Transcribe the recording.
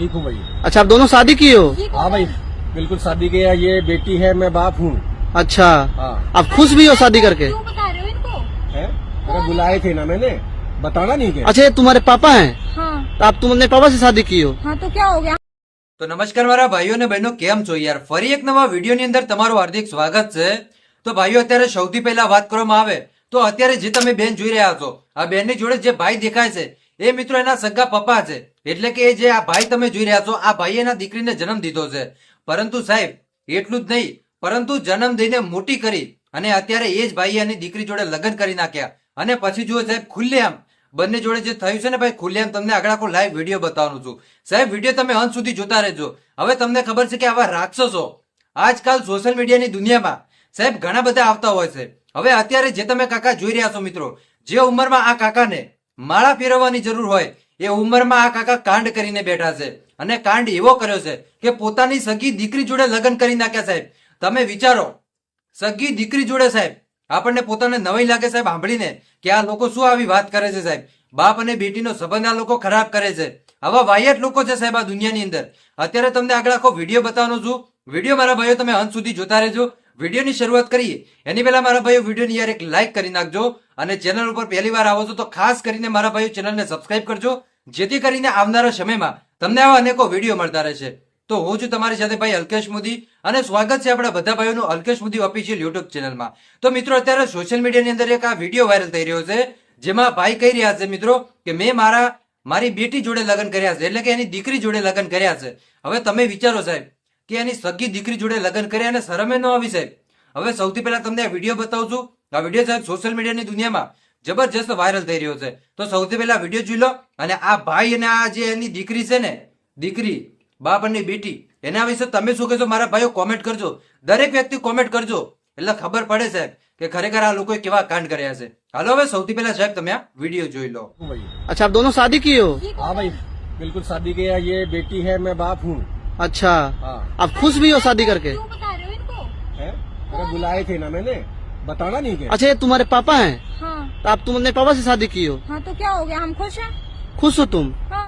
ठीक हूँ भाई अच्छा आप दोनों शादी किए हो हाँ भाई बिल्कुल शादी किया ये बेटी है मैं बाप हूँ अच्छा हाँ आप खुश भी हो शादी करके क्यों बता रहे हो इनको है अरे बुलाए थे ना मैंने बताना नहीं क्या अच्छा ये तुम्हारे पापा हैं हाँ तो आप तुम अपने पापा से शादी की हो हाँ तो क्या हो गया તો નમસ્કાર મારા ભાઈઓ અને બહેનો કેમ છો યાર ફરી એક નવા વિડીયોની અંદર તમારું હાર્દિક સ્વાગત છે તો ભાઈઓ અત્યારે સૌથી પહેલા વાત કરવામાં આવે તો અત્યારે જે તમે બેન જોઈ રહ્યા છો આ બેનની જોડે જે ભાઈ દેખાય છે એ મિત્રો એના સગા પપ્પા છે. એટલે કે એ જે આ ભાઈ તમે જોઈ રહ્યા છો, આ ભાઈ એના દીકરીને જન્મ દીધો છે. પરંતુ સાહેબ, એટલું જ નહીં, પરંતુ જન્મ દઈને મોટી કરી અને અત્યારે એ જ ભાઈ એની દીકરી જોડે લગ્ન કરી નાખ્યા. અને પછી જુઓ સાહેબ, ખુલ્લેઆમ, બંને જોડે જે થયું છે ને ભાઈ, ખુલ્લેઆમ તમને આગળ આખો લાઈવ વીડિયો બતાવવાનું છું. સાહેબ વીડિયો તમે અંત સુધી જોતા રહેજો. હવે તમને ખબર છે કે આવા રાક્ષસો આજકાલ સોશિયલ મીડિયાની દુનિયામાં, સાહેબ, ઘણા બધા આવતા હોય છે. હવે અત્યારે જે તમે કાકા જોઈ રહ્યા છો મિત્રો, જે ઉંમરમાં આ કાકાને માળા ફેરવવાની જરૂર હોય એ ઉંમરમાં આ કાકા કાંડ કરીને બેઠા છે. અને કાંડ એવો કર્યો છે કે પોતાની સગી દીકરી જોડે લગ્ન કરી નાખ્યા સાહેબ. તમે વિચારો, સગી દીકરી જોડે સાહેબ, આપણને પોતાને નવાઈ લાગે સાહેબ સાંભળીને કે આ લોકો શું આવી વાત કરે છે સાહેબ. બાપ અને બેટીનો સંબંધ આ લોકો ખરાબ કરે છે. આવા વાયટ લોકો છે સાહેબ આ દુનિયાની અંદર. અત્યારે તમને આગળ આખો વીડિયો બતાવવાનો છું. વીડિયો મારા ભાઈઓ તમે અંત સુધી જોતા રહેજો. વિડીયોની શરૂઆત કરીએ. એની પહેલા મારા ભાઈઓ વિડીયોની યાર એક લાઇક કરી નાખજો અને ચેનલ ઉપર પહેલી વાર આવો છો તો ખાસ કરીને મારા ભાઈઓ ચેનલને સબસ્ક્રાઇબ કરજો, જેથી કરીને આવનારા સમયમાં તમને આવા અનેકો વીડિયો મળતા રહેશે. તો હું છું તમારી સાથે ભાઈ અલ્કેશ મોદી અને સ્વાગત છે આપણા બધા ભાઈઓનું અલ્કેશ મોદી ઓફિશિયલ યુટ્યુબ ચેનલમાં તો મિત્રો, અત્યારે સોશિયલ મીડિયાની અંદર એક આ વીડિયો વાયરલ થઈ રહ્યો છે, જેમાં ભાઈ કહી રહ્યા છે મિત્રો કે મેં મારા, મારી બેટી જોડે લગ્ન કર્યા છે, એટલે કે એની દીકરી જોડે લગ્ન કર્યા છે. હવે તમે વિચારો સાહેબ કે એની સગી દીકરી જોડે લગ્ન કર્યા અને શરમે ન આવી સાહેબ. હવે સૌથી પહેલા તમને આ વીડિયો બતાવું છું આ વીડિયો સાહેબ સોશિયલ મીડિયાની દુનિયામાં જબરજસ્ત વાયરલ થઈ રહ્યો છે. તો સૌથી પહેલા વીડિયો જોઈ લો અને આ ભાઈ અને આ જે એની દીકરી છે ને દીકરી બાપ અને બેટી એના વિશે તમે શું કહેશો? મારા ભાઈઓ કોમેન્ટ કરજો. દરેક વ્યક્તિ કોમેન્ટ કરજો. એટલે ખબર પડે સાહેબ કે ખરેખર આ લોકોએ કેવા કાંડ કર્યા છે. હાલો હવે સૌથી પહેલા સાહેબ તમે આ વીડિયો જોઈ લો. અચ્છા આપ દોનો શાદી કી હો? હા ભાઈ બિલકુલ શાદી ગયા યે બેટી હે મેં બાપ હું. अच्छा। हाँ। आप खुश भी हो शादी करके? क्यों बता रहे हो इनको? है? अरे बुलाए थे ना मैंने। बताना नहीं क्या? अच्छा ये तुम्हारे पापा हैं? हाँ। तो आप तुम अपने पापा से शादी की हो? हाँ तो क्या हो गया? हम खुश हैं? खुश हो तुम? हाँ।